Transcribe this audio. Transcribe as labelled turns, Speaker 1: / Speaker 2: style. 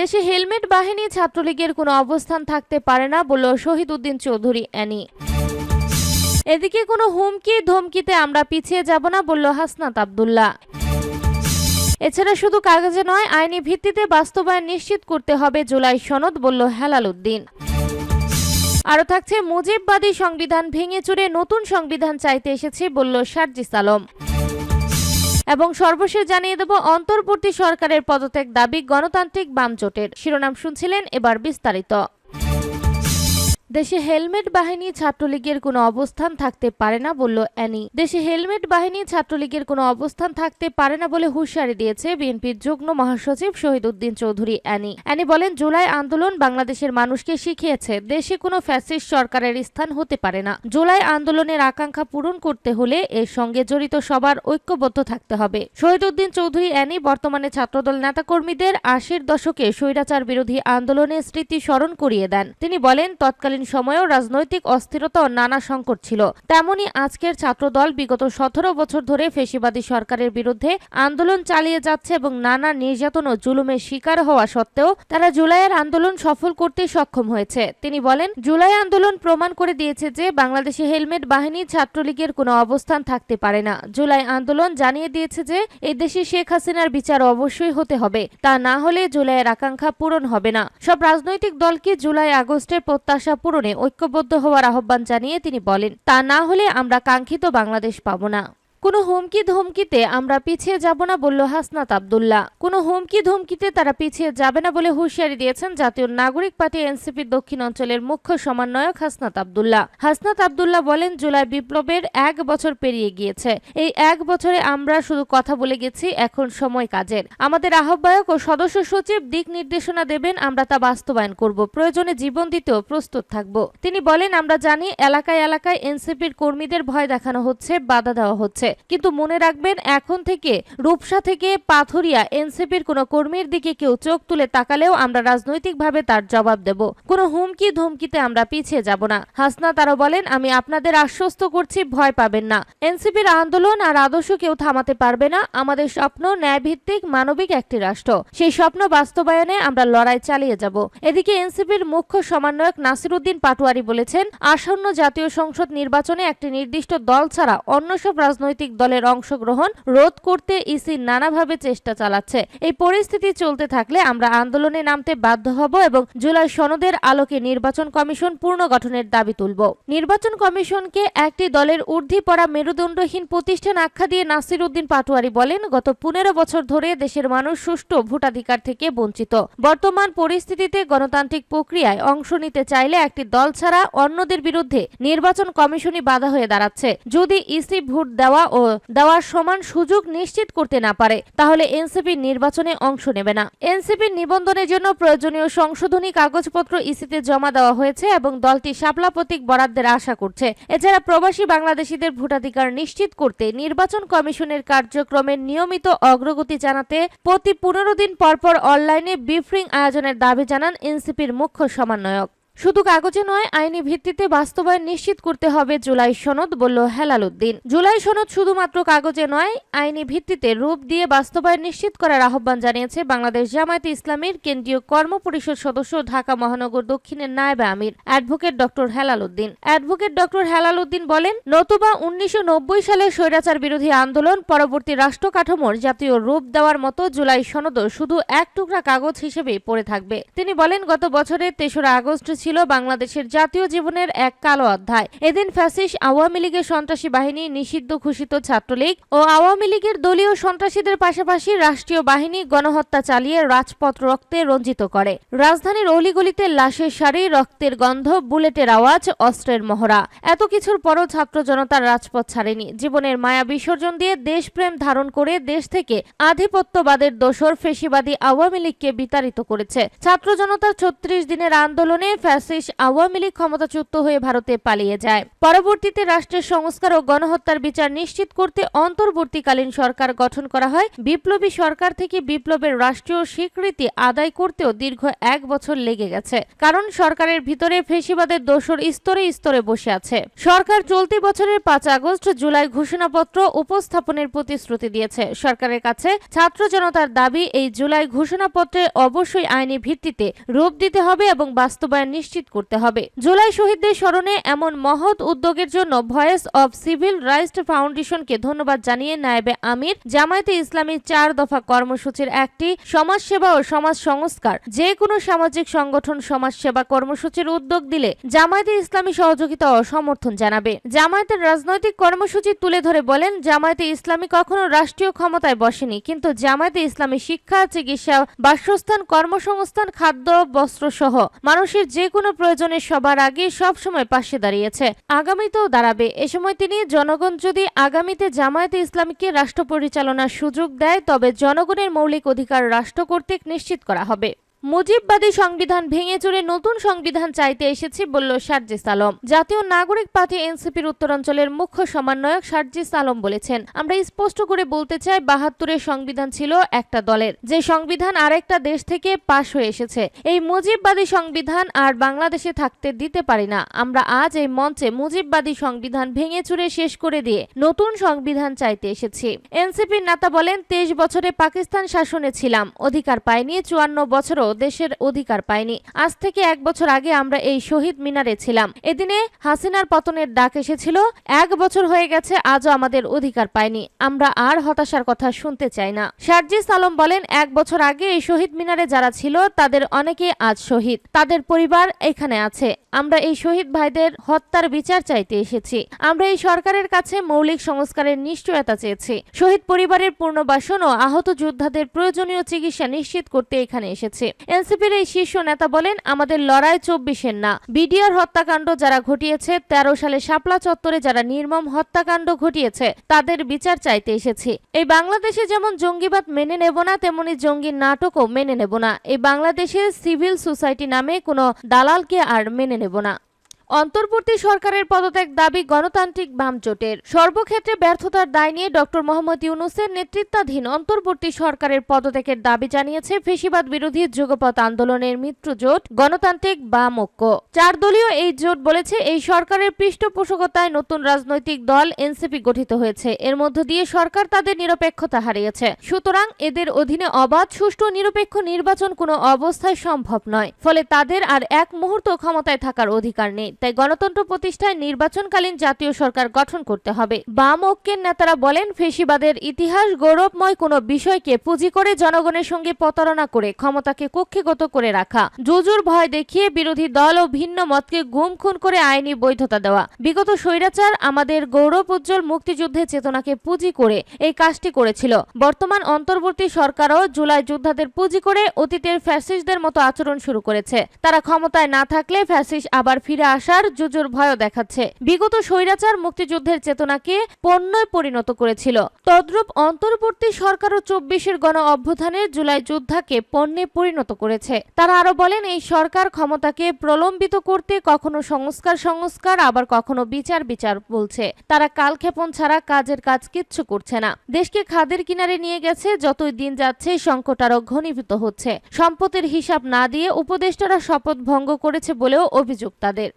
Speaker 1: দেশে হেলমেট বাহিনী ছাত্রলীগের কোনো অবস্থান থাকতে পারে না বলল শহীদ উদ্দিন চৌধুরী, অ্যানি। এদিকে কোনো হুমকি ধমকিতে আমরা পিছিয়ে যাব না বলল হাসনাত আবদুল্লাহ। এছাড়া শুধু কাগজে নয়, আইনি ভিত্তিতে বাস্তবায়ন নিশ্চিত করতে হবে জুলাই সনদ বলল হেলাল উদ্দিন আরও থাকছে মুজিববাদী সংবিধান ভেঙে চুরে নতুন সংবিধান চাইতে এসেছে বলল সার্জিস আলম। এবং সর্বশেষ জানিয়ে দেব, অন্তর্বর্তী সরকারের পদত্যাগ দাবি গণতান্ত্রিক বাম জোটের শিরোনাম শুনছিলেন এবার বিস্তারিত। দেশে হেলমেট বাহিনী ছাত্রলীগের কোনো অবস্থান থাকতে পারে না বলল অ্যানি। দেশে হেলমেট বাহিনী ছাত্রলীগের কোনো অবস্থান থাকতে পারে না বলে হুঁশিয়ারি দিয়েছে বিএনপির যুগ্ম মহাসচিব শহীদ উদ্দিন চৌধুরী অ্যানি। অ্যানি বলেন, জুলাই আন্দোলন বাংলাদেশের মানুষকে শিখিয়েছে, দেশে কোনো ফ্যাসিস্ট সরকারের স্থান হতে পারে না। জুলাই আন্দোলনের আকাঙ্ক্ষা পূরণ করতে হলে এর সঙ্গে জড়িত সবার ঐক্যবদ্ধ থাকতে হবে। শহীদ উদ্দিন চৌধুরী অ্যানি বর্তমানে ছাত্রদল নেতাকর্মীদের আশির দশকে স্বৈরাচার বিরোধী আন্দোলনের স্মৃতি স্মরণ করিয়ে দেন। তিনি বলেন, তৎকালীন সময়েও রাজনৈতিক অস্থিরতা ও নানা সংকট ছিল। তেমনি আজকের ছাত্রদল বিগত সতেরো বছর ধরে ফেসিবাদী সরকারের বিরুদ্ধে আন্দোলন চালিয়ে যাচ্ছে এবং নানা নির্যাতন ও জুলুমের শিকার হওয়া সত্ত্বেও তারা জুলাইয়ের আন্দোলন সফল করতে সক্ষম হয়েছে। তিনি বলেন, জুলাই আন্দোলন প্রমাণ করে দিয়েছে যে বাংলাদেশে হেলমেট বাহিনী ছাত্রলীগের কোনো অবস্থান থাকতে পারে না। জুলাই আন্দোলন জানিয়ে দিয়েছে যে এই দেশে শেখ হাসিনার বিচার অবশ্যই হতে হবে। তা না হলে জুলাইয়ের আকাঙ্ক্ষা পূরণ হবে না। সব রাজনৈতিক দলকে জুলাই আগস্টের প্রত্যাশা পূরণে ঐক্যবদ্ধ হওয়ার আহ্বান জানিয়ে তিনি বলেন, তা না হলে আমরা কাঙ্ক্ষিত বাংলাদেশ পাব না। কোনো হুমকি ধমকিতে আমরা পিছিয়ে যাব না বলল হাসনাত আবদুল্লাহ। কোনো হুমকি ধমকিতে তারা পিছিয়ে যাবে না বলে হুঁশিয়ারি দিয়েছেন জাতীয় নাগরিক পার্টি এনসিপির দক্ষিণ অঞ্চলের মুখ্য সমন্বয়ক হাসনাত আবদুল্লাহ। হাসনাত আবদুল্লাহ বলেন, জুলাই বিপ্লবের এক বছর পেরিয়ে গিয়েছে। এই এক বছরে আমরা শুধু কথা বলে গেছি, এখন সময় কাজের। আমাদের আহ্বায়ক ও সদস্য সচিব দিক নির্দেশনা দেবেন, আমরা তা বাস্তবায়ন করব। প্রয়োজনে জীবন দিতেও প্রস্তুত থাকব। তিনি বলেন, আমরা জানি, এলাকায় এলাকায় এনসিপির কর্মীদের ভয় দেখানো হচ্ছে, বাধা দেওয়া হচ্ছে। কিন্তু মনে রাখবেন, এখন থেকে রূপসা থেকে পাথরিয়া এনসিপির কোনো কর্মীর দিকে কেউ চোখ তুলে তাকালেও আমরা রাজনৈতিকভাবে তার জবাব দেব। কোনো হুমকি ধমকিতে আমরা পিছিয়ে যাব না। হাসনা তারা বলেন, আমি আপনাদের আশ্বস্ত করছি, ভয় পাবেন না। এনসিপির আন্দোলন আর আদর্শ কেউ থামাতে পারবে না। আমাদের স্বপ্ন ন্যায়ভিত্তিক, মানবিক একটি রাষ্ট্র। সেই স্বপ্ন বাস্তবায়নে আমরা লড়াই চালিয়ে যাব। এদিকে এনসিপির মুখ্য সমন্বয়ক নাসিরুদ্দিন পাটোয়ারি বলেছেন, আসন্ন জাতীয় সংসদ নির্বাচনে একটি নির্দিষ্ট দল ছাড়া অন্য সব রাজনৈতিক দলের অংশগ্রহণ রোধ করতে ইসি নানাভাবে চেষ্টা চালাচ্ছে। এই পরিস্থিতি চলতে থাকলে আমরা আন্দোলনে নামতে বাধ্য হব এবং জুলাই সনদের আলোকে নির্বাচন কমিশন পুনর্গঠনের দাবি তুলব। নির্বাচন কমিশনকে একটি দলের ঊর্ধ্বে পড়া মেরুদণ্ডহীন প্রতিষ্ঠান আখ্যা দিয়ে নাসির উদ্দিন পাটোয়ারি বলেন, গত পনেরো বছর ধরে দেশের মানুষ সুষ্ঠু ভোটাধিকার থেকে বঞ্চিত। বর্তমান পরিস্থিতিতে গণতান্ত্রিক প্রক্রিয়ায় অংশ নিতে চাইলে একটি দল ছাড়া অন্যদের বিরুদ্ধে নির্বাচন কমিশনই বাধা হয়ে দাঁড়াচ্ছে। যদি ইসি ভোট দেওয়া ও দেওয়ার সমান সুযোগ নিশ্চিত করতে না পারে, তাহলে এনসিপি নির্বাচনে অংশ নেবে না। এনসিপির নিবন্ধনের জন্য প্রয়োজনীয় সংশোধনী কাগজপত্র ইসিতে জমা দেওয়া হয়েছে এবং দলটি শাপলা প্রতীক বরাদ্দের আশা করছে। এছাড়া প্রবাসী বাংলাদেশিদের ভোটাধিকার নিশ্চিত করতে নির্বাচন কমিশনের কার্যক্রমের নিয়মিত অগ্রগতি জানাতে প্রতি পনেরো দিন পরপর অনলাইনে ব্রিফিং আয়োজনের দাবি জানান এনসিপির মুখ্য সমন্বয়ক। শুধু কাগজে নয়, আইনি ভিত্তিতে বাস্তবায়ন নিশ্চিত করতে হবে জুলাই সনদ, বলল হেলাল উদ্দিন। জুলাই সনদ শুধুমাত্র কাগজে নয়, আইনি ভিত্তিতে রূপ দিয়ে বাস্তবায়ন নিশ্চিত করার আহ্বান জানিয়েছে বাংলাদেশ জামায়াতে ইসলামীর কেন্দ্রীয় কর্ম পরিষদ সদস্য ঢাকা মহানগর দক্ষিণের নায়েবে আমির। Advocate doctor Helal Uddin. Advocate doctor Helal Uddin বলেন, নতুবা উনিশশো নব্বই সালে স্বৈরাচার বিরোধী আন্দোলন, পরবর্তী রাষ্ট্র কাঠামোর জাতীয় রূপ দেওয়ার মতো জুলাই সনদ শুধু এক টুকরা কাগজ হিসেবেই পড়ে থাকবে। তিনি বলেন, গত বছরের তেসরা আগস্ট ছিল বাংলাদেশের জাতীয় জীবনের এক কালো অধ্যায়। এদিন ফ্যাসিস আওয়ামী লীগের সন্ত্রাসী বাহিনী নিষিদ্ধ ঘোষিত ছাত্রলীগ ও আওয়ামী লীগের দলীয় সন্ত্রাসীদের পাশাপাশি রাষ্ট্রীয় বাহিনী গণহত্যা চালিয়ে রাজপথ রক্তে রঞ্জিত করে। রাজধানীর অলিগলিতে লাশের সারি, রক্তের গন্ধ, বুলেটের আওয়াজ, অস্ত্রের মহড়া। এত কিছুর পরও ছাত্র জনতার রাজপথ ছাড়েনি। জীবনের মায়া বিসর্জন দিয়ে দেশপ্রেম ধারণ করে দেশ থেকে আধিপত্যবাদের দোসর ফেসিবাদী আওয়ামী লীগকে বিতাড়িত করেছে। ছাত্র জনতার ছত্রিশ দিনের আন্দোলনে ফ্যাসিস আওয়ামী লীগ ক্ষমতাচ্যুত হয়ে ভারতে পালিয়ে যায়। পরবর্তীতে রাষ্ট্রের সংস্কার ও গণহত্যার বিচার নিশ্চিত করতে অন্তর্বর্তীকালীন সরকার গঠন করা হয়। বিপ্লবী সরকার থেকে বিপ্লবের রাষ্ট্রীয় স্বীকৃতি আদায় করতেও দীর্ঘ এক বছর লেগে গেছে, কারণ সরকারের ভিতরে ফেসিবাদের দোসর স্তরে স্তরে বসে আছে। সরকার চলতি বছরের পাঁচ আগস্ট জুলাই ঘোষণাপত্র উপস্থাপনের প্রতিশ্রুতি দিয়েছে। সরকারের কাছে ছাত্র জনতার দাবি, এই জুলাই ঘোষণাপত্রে অবশ্যই আইনি ভিত্তিতে রূপ দিতে হবে এবং বাস্তবায়ন নিশ্চিত করতে হবে। জুলাই শহীদদের স্মরণে এমন মহৎ উদ্যোগের জন্য ভয়েস অব সিভিল রাইটস ফাউন্ডেশনকে ধন্যবাদ জানিয়ে নায়েবে আমির, জামায়াতে ইসলামী চার দফা কর্মসূচির একটি সমাজসেবা ও সমাজ সংস্কার। যে কোনো সামাজিক সংগঠন সমাজসেবা কর্মসূচির উদ্যোগ দিলে জামায়াতে ইসলামী সহযোগিতা ও সমর্থন জানাবে। জামায়াতের রাজনৈতিক কর্মসূচি তুলে ধরে বলেন, জামায়াতে ইসলামী কখনো রাষ্ট্রীয় ক্ষমতায় বসেনি, কিন্তু জামায়াতে ইসলামী শিক্ষা, চিকিৎসা, বাসস্থান, কর্মসংস্থান, খাদ্য বস্ত্র সহ মানুষের যে কোনো প্রয়োজনে সবার আগে সবসময় পাশে দাঁড়িয়েছে। আগামীতেও দাঁড়াবে। এ সময় তিনি জনগণ যদি আগামীতে জামায়াতে ইসলামীকে রাষ্ট্র পরিচালনার সুযোগ দেয়, তবে জনগণের মৌলিক অধিকার রাষ্ট্র কর্তৃক নিশ্চিত করা হবে। মুজিববাদী সংবিধান ভেঙে চুরে নতুন সংবিধান চাইতে এসেছি, বলল সার্জিস আলম। জাতীয় নাগরিক পার্টি এনসিপির উত্তরাঞ্চলের মুখ্য সমন্বয়ক সার্জিস আলম বলেছেন, আমরা স্পষ্ট করে বলতে চাই বাহাত্তরের সংবিধান ছিল একটা দলের। যে সংবিধান আরেকটা দেশ থেকে পাশ হয়ে এসেছে, এই মুজিববাদী সংবিধান আর বাংলাদেশে থাকতে দিতে পারি না। আমরা আজ এই মঞ্চে মুজিববাদী সংবিধান ভেঙে চুরে শেষ করে দিয়ে নতুন সংবিধান চাইতে এসেছি। এনসিপির নেতা বলেন, তেইশ বছরে পাকিস্তান শাসনে ছিলাম, অধিকার পাইনি, চুয়ান্ন বছরও দেশের অধিকার পাইনি আজ থেকে এক বছর আগে আমরা এই শহীদ মিনারে ছিলাম। এদিনে হাসিনার পতনের ডাক এসেছিল। এক বছর হয়ে গেছে আজও আমাদের অধিকার পাইনি আমরা আর হতাশার কথা শুনতে চাই না। শারজিস আলম বলেন, এক বছর আগে এই শহীদ মিনারে যারা ছিল, তাদের অনেকে আজ শহীদ। তাদের পরিবার এখানে আছে। আমরা এই শহীদ ভাইদের হত্যার বিচার চাইতে এসেছি। আমরা এই সরকারের কাছে মৌলিক সংস্কারের নিশ্চয়তা চেয়েছি। শহীদ পরিবারের পুনর্বাসন ও আহত যোদ্ধাদের প্রয়োজনীয় চিকিৎসা নিশ্চিত করতে এখানে এসেছে। এনসিপির এই শীর্ষ নেতা বলেন, আমাদের লড়াই চব্বিশের না। বিডিআর হত্যাকাণ্ড যারা ঘটিয়েছে, তেরো সালে শাপলা চত্বরে যারা নির্মম হত্যাকাণ্ড ঘটিয়েছে, তাদের বিচার চাইতে এসেছি। এই বাংলাদেশে যেমন জঙ্গিবাদ মেনে নেব না, তেমনি জঙ্গি নাটকও মেনে নেব না। এই বাংলাদেশে সিভিল সোসাইটি নামে কোনো দালালকে আর মেনে নেব না। অন্তর্বর্তী সরকারের পদত্যাগ দাবি গণতান্ত্রিক বাম জোটের সর্বক্ষেত্রে ব্যর্থতার দায় নিয়ে ডক্টর মোহাম্মদ ইউনুসের নেতৃত্বাধীন অন্তর্বর্তী সরকারের পদত্যাগের দাবি জানিয়েছে ফেসিবাদ বিরোধী যুগপথ আন্দোলনের মিত্র জোট গণতান্ত্রিক বাম ঐক্য। চার দলীয় এই জোট বলেছে, এই সরকারের পৃষ্ঠপোষকতায় নতুন রাজনৈতিক দল এনসিপি গঠিত হয়েছে। এর মধ্য দিয়ে সরকার তাদের নিরপেক্ষতা হারিয়েছে। সুতরাং এদের অধীনে অবাধ, সুষ্ঠু, নিরপেক্ষ নির্বাচন কোনো অবস্থায় সম্ভব নয়। ফলে তাদের আর এক মুহূর্ত ক্ষমতায় থাকার অধিকার নেই। তাই গণতন্ত্র প্রতিষ্ঠায় নির্বাচনকালীন জাতীয় সরকার গঠন করতে হবে। বাম ঐক্যের নেতারা বলেন, ফেসিবাদের ইতিহাস গৌরবময় কোনো বিষয়কে পুঁজি করে জনগণের সঙ্গে প্রতারণা করে ক্ষমতাকে কক্ষিগত করে রাখা। জুজুর ভয় দেখিয়ে বিরোধী দল ও ভিন্ন মতকে গুম খুন করে আইনি বৈধতা দেওয়া। বিগত স্বৈরাচার আমাদের গৌরব উজ্জ্বল মুক্তিযুদ্ধের চেতনাকে পুঁজি করে এই কাজটি করেছিল। বর্তমান অন্তর্বর্তী সরকারও জুলাই যোদ্ধাদের পুঁজি করে অতীতের ফ্যাসিস্টদের মতো আচরণ শুরু করেছে। তারা ক্ষমতায় না থাকলে ফ্যাসিস আবার ফিরে আসার জুজুর ভয়ও দেখাচ্ছে। বিগত স্বৈরাচার মুক্তিযুদ্ধের চেতনাকে পণ্যয় পরিণত করেছিল। তদ্রূপ অন্তর্বর্তী সরকারও চব্বিশের গণ অভ্যুত্থানের জুলাই যোদ্ধাকে পণ্যে পরিণত করেছে। তারা আরও বলেন, এই সরকার ক্ষমতাকে প্রলম্বিত করতে কখনো সংস্কার সংস্কার, আবার কখনো বিচার বিচার বলছে। তারা কালক্ষেপণ ছাড়া কাজের কাজ কিচ্ছু করছে না। দেশকে খাদের কিনারে নিয়ে গেছে, যতই দিন যাচ্ছে সংকট আরও ঘনীভূত হচ্ছে। সম্পদের হিসাব না দিয়ে উপদেষ্টারা শপথ ভঙ্গ করেছে বলেও অভিযোগ তাদের।